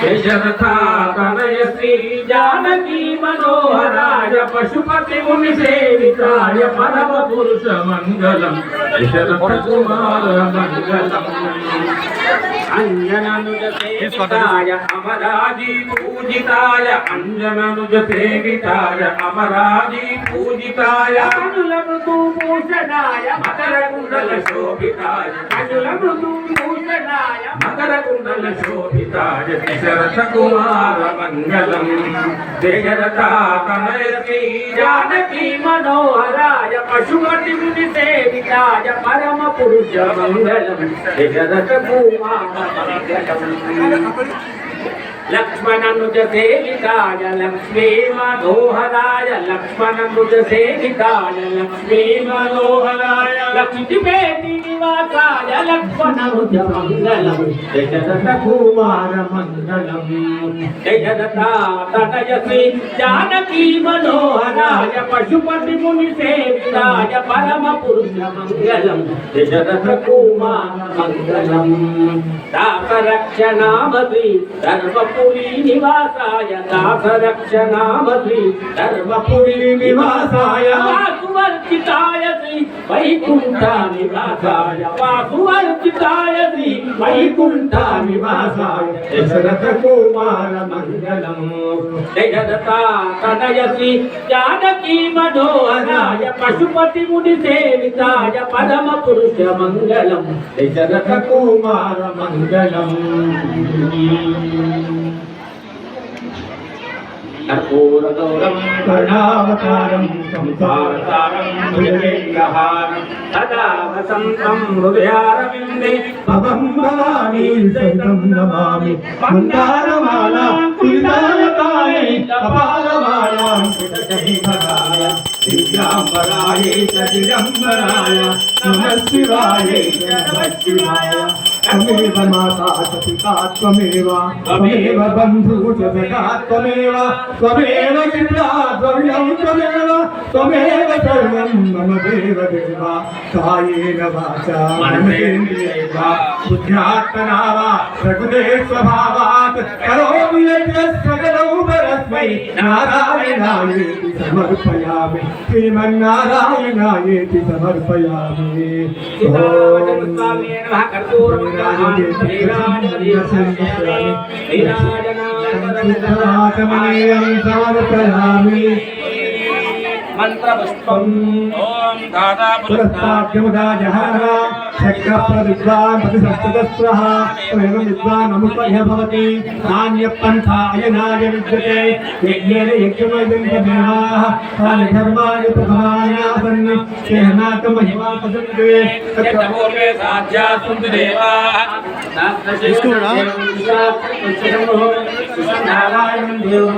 దశరథాతనయ శ్రీ జానకీ మనోహరాయ పశుపతి ముని సేవితాయ పరమ పురుష మంగళం. దశరథ కుమార మంగళం అంజననుజ సేవితాయ అమరాజీ పూజితాయ అంజననుజ సేవితాయ అమరాజీ పూజితాయ మృదు భూషణాయ మకర కుండల శోభితాయ కనుల మృదు భూషణాయ మకర కుండల శోభితాయ దశరథ కుమార మంగళం జయరథాతనయ శ్రీ జానకీ మనోహరాయ పశుపతి ముని సేవితాయ పరమ పురుష మంగళం దశరథ కుమార మంగళం లక్ష్మణనుజ సేవితాయ లక్ష్మీ మనోహరాయ లక్ష్మణనుజ సేవితాయ లక్ష్మీ మనోహరాయ లక్ష్మీపేటి నివాసాయ లక్ష్మణనుజ మంగళం దశరథ కుమార మంగళం దశరథ జానకీ మనోహరాయ పశుపతి ముని సేవితాయ పరమ పురుష మంగళం జగదత కుమార మంగళం దాసరక్షణామసి ధర్మపురి నివాసాయ దాసరక్షణామసి ధర్మపురి నివాసాయ వాసువర్జితాయ శ్రీ వైకుంఠ నివాసాయ వాసువర్జితాయ శ్రీ వైకుంఠ నివాసాయ దశరథ కుమార మంగళం. జగదత తనయ శ్రీ జానకీ మనోహరాయ పశుపతి ముని సేవితాయ పరమ పురుష మంగళం. దశరథ కుమార మంగళం. కర్పూరగౌరం కరుణావతారం సంసారసారం భుజగేంద్రహారం సదా వసంతం హృదయారవిందే. భవం భవానీ సైతం నమామి. మందారమాల తులిదానకాయ కపాలమాలాం కుటశైభరాయ దివ్యాంబరాయ సదిగంబరాయ నమః శివాయ నమః శివాయ. త్వమేవ त्वमेव माता च पिता त्वमेव। त्वमेव बन्धु च त्वमेव त्वमेव द्रव्यं त्वमेव। त्वमेव सर्वं मम देव। देवा कायेन वाचा बुद्ध्यात्मना वा प्रकृते स्वभावा యజ్ఞ సకలౌ పరస్మై నారాయణాయేతి సమర్పయామి శ్రీమన్నారాయణాయేతి సమర్పయామి ఓం సిద్ధాతమనీయం సమర్పయామి మంత్రపుష్పం ఓం దాదా పురస్తాద్యముదాజహార చక్రప్రవిద్వాన్ ప్రతిసప్తదస్రః త్వయం విద్వాన్ అముపహ్య భవతి నాణ్యపంథా అయనాయ విద్యతే యజ్ఞేన యజ్ఞమయం దేవాః తాని ధర్మాయ ప్రథమాయాసన్ కేహనాక మహిమా పదంతే పూర్వే సాధ్యా సంతు దేవా నారాయణ దేవ